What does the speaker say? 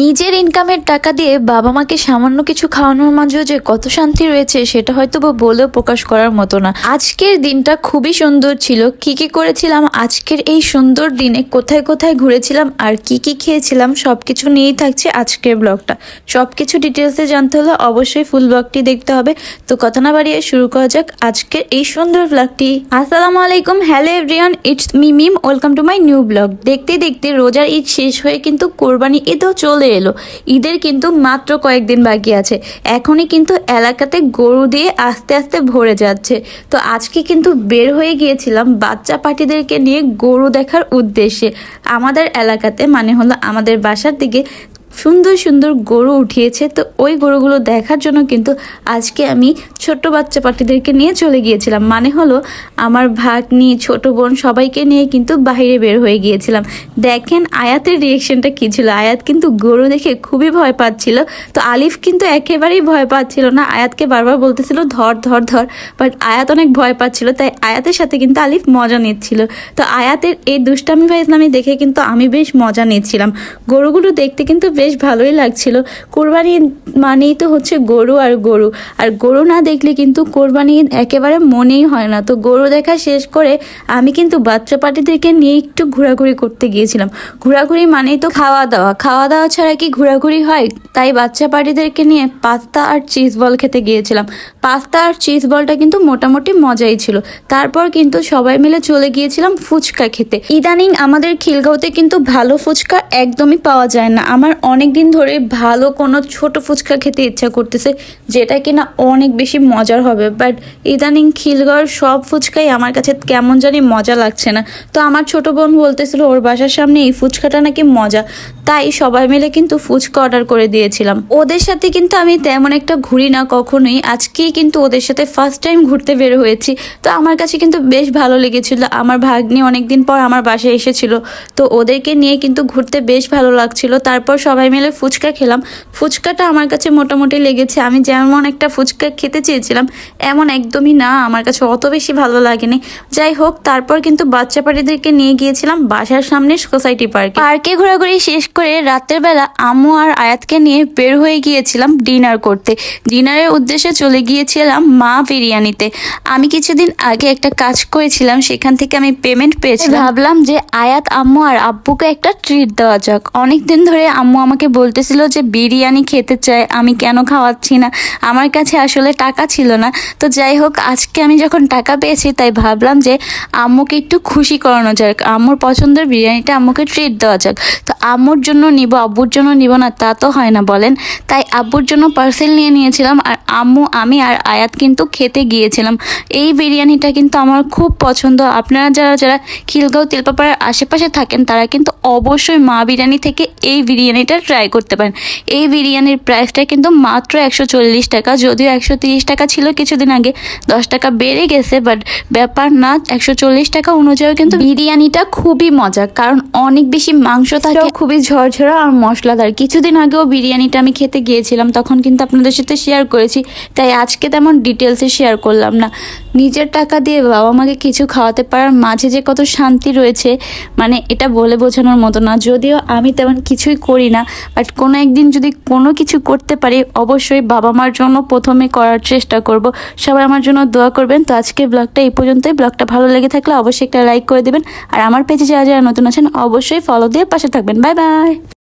নিজের ইনকামের টাকা দিয়ে বাবা মাকে সামান্য কিছু খাওয়ানোর মাঝেও যে কত শান্তি রয়েছে, সেটা হয়তো বা বলেও প্রকাশ করার মতো না। আজকের দিনটা খুবই সুন্দর ছিল। কি কি করেছিলাম? আজকের এই সুন্দর দিনে কোথায় কোথায় ঘুরেছিলাম? আর কি কি খেয়েছিলাম? সবকিছু নিয়েই থাকছে আজকের ব্লগটা। সবকিছু ডিটেলসে জানতে হলে অবশ্যই ফুল ব্লগটি দেখতে হবে। তো কথা না বাড়িয়ে শুরু করা যাক আজকের এই সুন্দর ব্লগটি আসসালামু আলাইকুম। Hello everyone it's me Mim welcome to my new blog দেখতে দেখতে রোজার ঈদ শেষ হয়ে কিন্তু কোরবানি ঈদও চলে এলো। ঈদের কিন্তু মাত্র কয়েকদিন বাকি আছে। এখনই কিন্তু এলাকাতে গরু দিয়ে আস্তে আস্তে ভরে যাচ্ছে। তো আজকে কিন্তু বের হয়ে গিয়েছিলাম বাচ্চা পাটিদেরকে নিয়ে গরু দেখার উদ্দেশ্যে। আমাদের এলাকাতে মানে হলো আমাদের বাসার দিকে সুন্দর সুন্দর গরু উঠিয়েছে। তো ওই গরুগুলো দেখার জন্য কিন্তু আজকে আমি ছোট্ট বাচ্চা পাটিদেরকে নিয়ে চলে গিয়েছিলাম। মানে হলো আমার ভাগ্নি, ছোট বোন সবাইকে নিয়ে কিন্তু বাইরে বের হয়ে গিয়েছিলাম। দেখেন আয়াতের রিয়েকশনটা কী ছিল? আয়াত কিন্তু গরু দেখে খুবই ভয় পাচ্ছিল। তো আলিফ কিন্তু একেবারেই ভয় পাচ্ছিল না। আয়াতকে বারবার বলতেছিল, ধর ধর ধর। বাট আয়াত অনেক ভয় পাচ্ছিল। তাই আয়াতের সাথে কিন্তু আলিফ মজা নিচ্ছিল। তো আয়াতের এই দুষ্টামি ইসলামী দেখে কিন্তু আমি বেশ মজা নিচ্ছিলাম। গরুগুলো দেখতে কিন্তু বেশ ভালোই লাগছিল। কোরবানি মানেই তো হচ্ছে গরু আর গরু। আর গরু না দেখলে কিন্তু কোরবানি একেবারে মনেই হয় না। তো গরু দেখা শেষ করে আমি কিন্তু বাচ্চা পার্টিদেরকে নিয়ে একটু ঘোরাঘুরি করতে গিয়েছিলাম। ঘোরাঘুরি মানেই তো খাওয়া দাওয়া খাওয়া দাওয়া ছাড়া কি ঘোরাঘুরি হয়? তাই বাচ্চা পার্টিদেরকে নিয়ে পাস্তা আর চিজ বল খেতে গিয়েছিলাম। পাস্তা আর চিজ বলটা কিন্তু মোটামুটি মজাই ছিল। তারপর কিন্তু সবাই মিলে চলে গিয়েছিলাম ফুচকা খেতে। ইদানিং আমাদের খিলগাঁওতে কিন্তু ভালো ফুচকা একদমই পাওয়া যায় না। আমার অনেক দিন ধরে ভালো কোনো ছোট ফুচকা খেতে ইচ্ছা করতেছে, যেটা কিনা অনেক বেশি মজার হবে। বাট ইদানিং খিলগাঁওয়ের সব ফুচকাই আমার কাছে কেমন জানি মজা লাগছে না। তো আমার ছোট বোন বলতেছিল, ওর বাসার সামনে এই ফুচকাটা নাকি মজা। তাই সবাই মিলে কিন্তু ফুচকা অর্ডার করে দিয়েছিলাম। ওদের সাথে কিন্তু আমি তেমন একটা ঘুরি না কখনোই। আজকেই কিন্তু ওদের সাথে ফার্স্ট টাইম ঘুরতে বের হয়েছি। তো আমার কাছে কিন্তু বেশ ভালো লেগেছিল। আমার ভাগ্নি অনেকদিন পর আমার বাসায় এসেছিল। তো ওদেরকে নিয়ে কিন্তু ঘুরতে বেশ ভালো লাগছিল। তারপর সবাই মিলে ফুচকা খেলাম। ফুচকাটা আমার কাছে মোটামুটি লেগেছে। আমি যেমন একটা ফুচকা খেতে চেয়েছিলাম, এমন একদমই না। আমার কাছে অত বেশি ভালো লাগেনি। যাই হোক, তারপর কিন্তু বাচ্চা পাটিদেরকে নিয়ে গিয়েছিলাম বাসার সামনে সোসাইটি পার্কে। পার্কে ঘোরাঘুরি শেষ করে রাতের বেলা আম্মু আর আয়াতকে নিয়ে বের হয়ে গিয়েছিলাম ডিনার করতে। ডিনারের উদ্দেশ্যে চলে গিয়েছিলাম মা বিরিয়ানিতে। আমি কিছুদিন আগে একটা কাজ করেছিলাম, সেখান থেকে আমি পেমেন্ট পেয়েছিলাম। ভাবলাম যে আয়াত, আম্মু আর আব্বুকে একটা ট্রিট দেওয়া যাক। অনেক দিন ধরে আম্মু আমাকে বলতেছিল যে বিরিয়ানি খেতে চায়, আমি কেন খাওয়াচ্ছি না? আমার কাছে আসলে টাকা ছিল না। তো যাই হোক, আজকে আমি যখন টাকা পেয়েছি, তাই ভাবলাম যে আম্মুকে একটু খুশি করানো যাক। আম্মুর পছন্দের বিরিয়ানিটা আম্মুকে ট্রিট দেওয়া যাক। তো আম্মুর জন্য নিব, আব্বুর জন্য নিব না, তা তো হয় না বলেন। তাই আব্বুর জন্য পার্সেল নিয়ে নিয়েছিলাম, আর আম্মু, আমি আর আয়াত কিন্তু খেতে গিয়েছিলাম। এই বিরিয়ানিটা কিন্তু আমার খুব পছন্দ। আপনারা যারা যারা খিলগাঁও তেলপাপাড়ার আশেপাশে থাকেন, তারা কিন্তু অবশ্যই মা বিরিয়ানি থেকে এই বিরিয়ানিটা ট্রাই করতে পারেন। এই বিরিয়ানির প্রাইসটা কিন্তু মাত্র একশো চল্লিশ টাকা যদিও একশো তিরিশ টাকা ছিল কিছুদিন আগে। দশ টাকা বেড়ে গেছে বাট ব্যাপার না একশো চল্লিশ টাকা অনুযায়ী কিন্তু বিরিয়ানিটা খুবই মজা কারণ অনেক বেশি মাংস থাকে। খুবই ঝরঝরা আর মশলাদার। কিছুদিন আগেও বিরিয়ানিটা আমি খেতে গিয়েছিলাম তখন কিন্তু আপনাদের সাথে শেয়ার করেছি তাই আজকে তেমন ডিটেলসে শেয়ার করলাম না। নিজের টাকা দিয়ে বাবা মাকে কিছু খাওয়াতে পারার মাঝে যে কত শান্তি রয়েছে মানে এটা বলে বোঝানোর মতো না যদিও আমি তেমন কিছুই করি না। বাট কোনো একদিন যদি কোনো কিছু করতে পারি, অবশ্যই বাবা মার জন্য প্রথমে করার চেষ্টা করব। সবাই আমার জন্য দোয়া করবেন। তো আজকে ব্লগটা এই পর্যন্তই। ব্লগটা ভালো লেগে থাকলে অবশ্যই একটা লাইক করে দেবেন। আর আমার পেজে যারা যারা নতুন আছেন, অবশ্যই ফলো দিয়ে পাশে থাকবেন। Bye bye